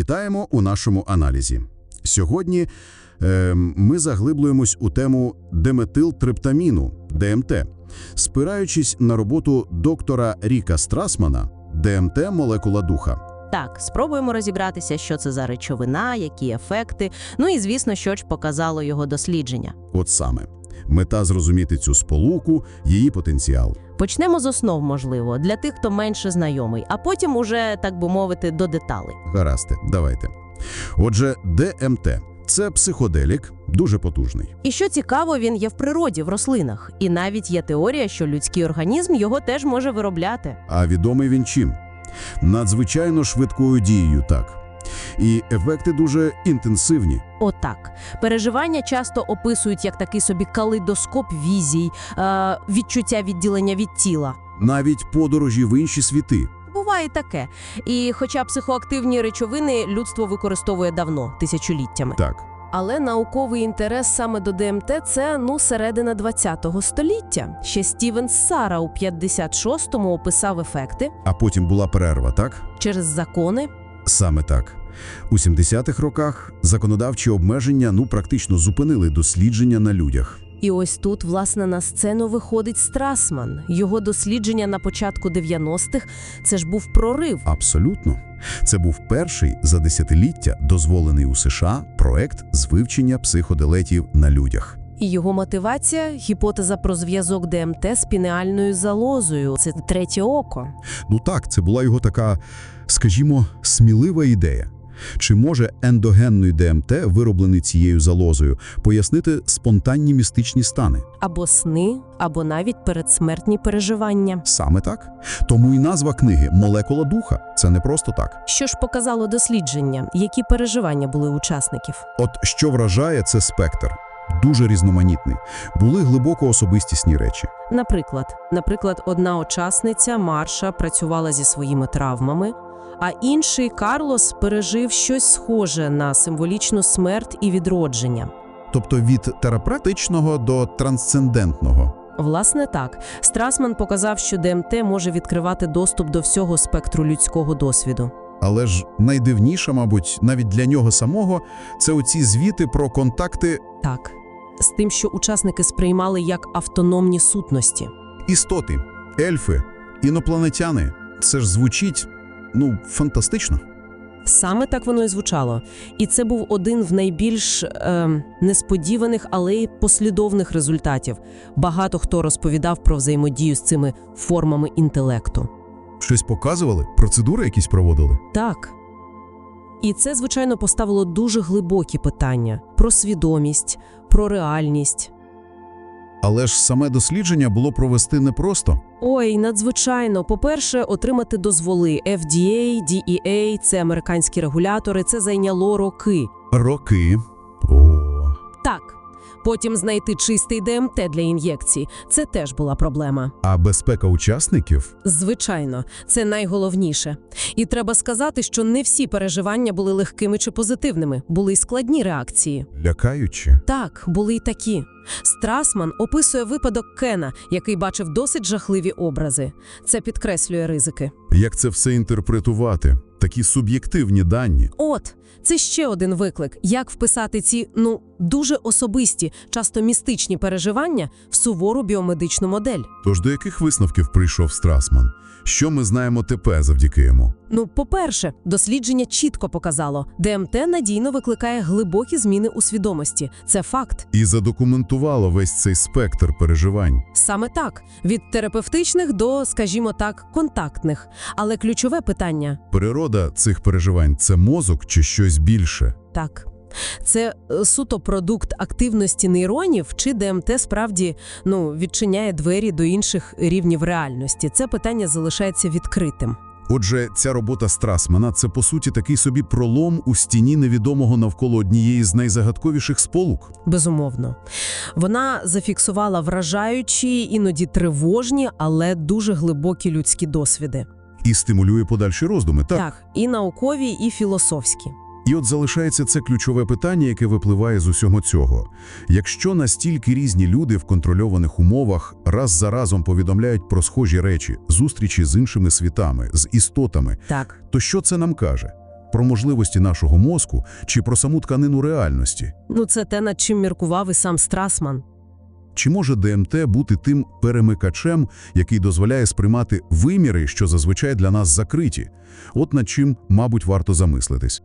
Вітаємо у нашому аналізі. Сьогодні е, ми заглиблюємось у тему деметилтриптаміну ДМТ, спираючись на роботу доктора Ріка Страсмана ДМТ молекула духа. Так, спробуємо розібратися, що це за речовина, які ефекти. Ну і звісно, що ж показало його дослідження. От саме мета зрозуміти цю сполуку, її потенціал. Почнемо з основ, можливо, для тих, хто менше знайомий, а потім уже, так би мовити, до деталей. Гаразд, давайте. Отже, ДМТ це психоделік, дуже потужний. І що цікаво, він є в природі, в рослинах. І навіть є теорія, що людський організм його теж може виробляти. А відомий він чим? Надзвичайно швидкою дією, так. І ефекти дуже інтенсивні. Отак. Переживання часто описують як такий собі калейдоскоп візій, е, відчуття відділення від тіла. Навіть подорожі в інші світи. Буває таке. І хоча психоактивні речовини людство використовує давно, тисячоліттями. Так. Але науковий інтерес саме до ДМТ – це ну середина 20-го століття. Ще Стівен Сара у 56-му описав ефекти А потім була перерва, так? через закони. Саме так. У 70-х роках законодавчі обмеження ну практично зупинили дослідження на людях. І ось тут, власне, на сцену виходить Страсман. Його дослідження на початку 90-х – це ж був прорив. Абсолютно. Це був перший за десятиліття дозволений у США проект з вивчення психоделетів на людях. І його мотивація – гіпотеза про зв'язок ДМТ з пінеальною залозою. Це третє око. Ну так, це була його така, скажімо, смілива ідея. Чи може ендогенний ДМТ, вироблений цією залозою, пояснити спонтанні містичні стани? Або сни, або навіть передсмертні переживання. Саме так. Тому і назва книги Молекула духа. Це не просто так. Що ж показало дослідження? Які переживання були учасників? От що вражає, це спектр. Дуже різноманітний. Були глибоко особистісні речі. Наприклад, наприклад, одна учасниця Марша працювала зі своїми травмами, а інший Карлос пережив щось схоже на символічну смерть і відродження. Тобто від терапевтичного до трансцендентного. Власне так, Страсман показав, що ДМТ може відкривати доступ до всього спектру людського досвіду. Але ж найдивніше, мабуть, навіть для нього самого, це оці звіти про контакти Так, з тим, що учасники сприймали як автономні сутності. істоти, ельфи, інопланетяни. Це ж звучить, ну, фантастично. Саме так воно і звучало. І це був один в найбільш е, несподіваних, але й послідовних результатів. Багато хто розповідав про взаємодію з цими формами інтелекту. Щось показували? Процедури якісь проводили? Так. І це, звичайно, поставило дуже глибокі питання про свідомість, про реальність. Але ж саме дослідження було провести непросто. Ой, надзвичайно. По-перше, отримати дозволи FDA, DEA – це американські регулятори. Це зайняло роки. Роки. О. Так. Потім знайти чистий ДМТ для ін'єкцій – це теж була проблема. А безпека учасників? Звичайно, це найголовніше. І треба сказати, що не всі переживання були легкими чи позитивними, були й складні реакції. Лякаючі. Так, були й такі. Страсман описує випадок Кена, який бачив досить жахливі образи. Це підкреслює ризики. Як це все інтерпретувати? Такі суб'єктивні дані. От, це ще один виклик: як вписати ці ну дуже особисті, часто містичні переживання в сувору біомедичну модель. Тож до яких висновків прийшов Страсман? Що ми знаємо тепер завдяки йому? Ну, по-перше, дослідження чітко показало, ДМТ надійно викликає глибокі зміни у свідомості. Це факт. І задокументувало весь цей спектр переживань. Саме так: від терапевтичних до, скажімо так, контактних. Але ключове питання Природа цих переживань це мозок чи щось більше? так. Це е, суто продукт активності нейронів, чи ДМТ справді ну відчиняє двері до інших рівнів реальності. Це питання залишається відкритим. Отже, ця робота Страсмана це по суті такий собі пролом у стіні невідомого навколо однієї з найзагадковіших сполук. Безумовно, вона зафіксувала вражаючі, іноді тривожні, але дуже глибокі людські досвіди. І стимулює подальші роздуми. Так. Так, і наукові, і філософські. І от залишається це ключове питання, яке випливає з усього цього. Якщо настільки різні люди в контрольованих умовах раз за разом повідомляють про схожі речі, зустрічі з іншими світами, з істотами, Так. то що це нам каже? про можливості нашого мозку чи про саму тканину реальності? Ну, це те, над чим міркував і сам Страсман. Чи може ДМТ бути тим перемикачем, який дозволяє сприймати виміри, що зазвичай для нас закриті? От над чим, мабуть, варто замислитись.